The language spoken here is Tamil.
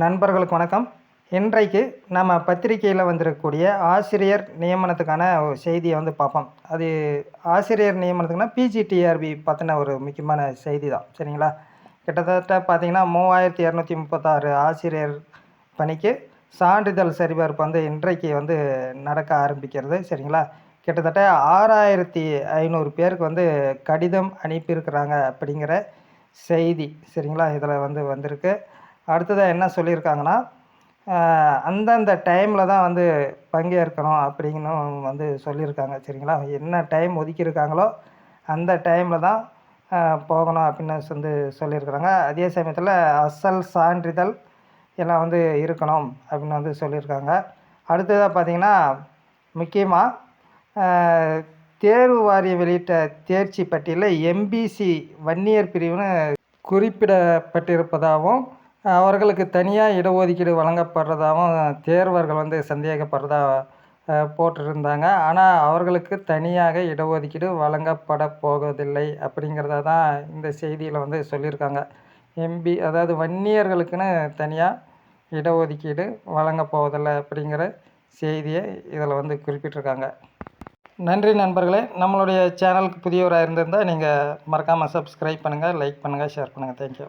நண்பர்களுக்கு வணக்கம். இன்றைக்கு நம்ம பத்திரிக்கையில் வந்திருக்கக்கூடிய ஆசிரியர் நியமனத்துக்கான ஒரு செய்தியை வந்து பார்ப்போம். அது ஆசிரியர் நியமனத்துக்குன்னா பிஜிடிஆர்பி பற்றின ஒரு முக்கியமான செய்தி தான் சரிங்களா? கிட்டத்தட்ட பார்த்திங்கன்னா மூவாயிரத்தி இரநூத்தி முப்பத்தாறு ஆசிரியர் பணிக்கு சான்றிதழ் சரிபார்ப்பு வந்து இன்றைக்கு வந்து நடக்க ஆரம்பிக்கிறது. சரிங்களா? கிட்டத்தட்ட ஆறாயிரத்தி ஐநூறு பேருக்கு வந்து கடிதம் அனுப்பியிருக்கிறாங்க அப்படிங்கிற செய்தி. சரிங்களா? இதில் வந்து வந்திருக்கு. அடுத்ததாக என்ன சொல்லியிருக்காங்கன்னா அந்தந்த டைமில் தான் வந்து பங்கேற்கணும் அப்படின்னும் வந்து சொல்லியிருக்காங்க சரிங்களா? என்ன டைம் ஒதுக்கியிருக்காங்களோ அந்த டைமில் தான் போகணும் அப்படின்னு வந்து சொல்லியிருக்கிறாங்க. அதே சமயத்தில் அசல் சான்றிதழ் எல்லாம் வந்து இருக்கணும் அப்படின்னு வந்து சொல்லியிருக்காங்க. அடுத்ததாக பார்த்தீங்கன்னா முக்கியமாக தேர்வு வாரியம் வெளியிட்ட தேர்ச்சி பட்டியலில் எம்பிசி வன்னியர் பிரிவுன்னு குறிப்பிடப்பட்டிருப்பதாகவும் அவர்களுக்கு தனியாக இடஒதுக்கீடு வழங்கப்படுறதாகவும் தேர்வர்கள் வந்து சந்தேகப்படுறதா போட்டிருந்தாங்க. ஆனால் அவர்களுக்கு தனியாக இடஒதுக்கீடு வழங்கப்பட போவதில்லை அப்படிங்கிறத தான் இந்த செய்தியில் வந்து சொல்லியிருக்காங்க. எம்பி அதாவது வன்னியர்களுக்குன்னு தனியாக இடஒதுக்கீடு வழங்க போவதில்லை அப்படிங்கிற செய்தியை இதில் வந்து குறிப்பிட்டிருக்காங்க. நன்றி நண்பர்களே. நம்மளுடைய சேனலுக்கு புதியவராக இருந்திருந்தால் நீங்கள் மறக்காமல் சப்ஸ்கிரைப் பண்ணுங்கள் லைக் பண்ணுங்கள் ஷேர் பண்ணுங்கள் தேங்க்யூ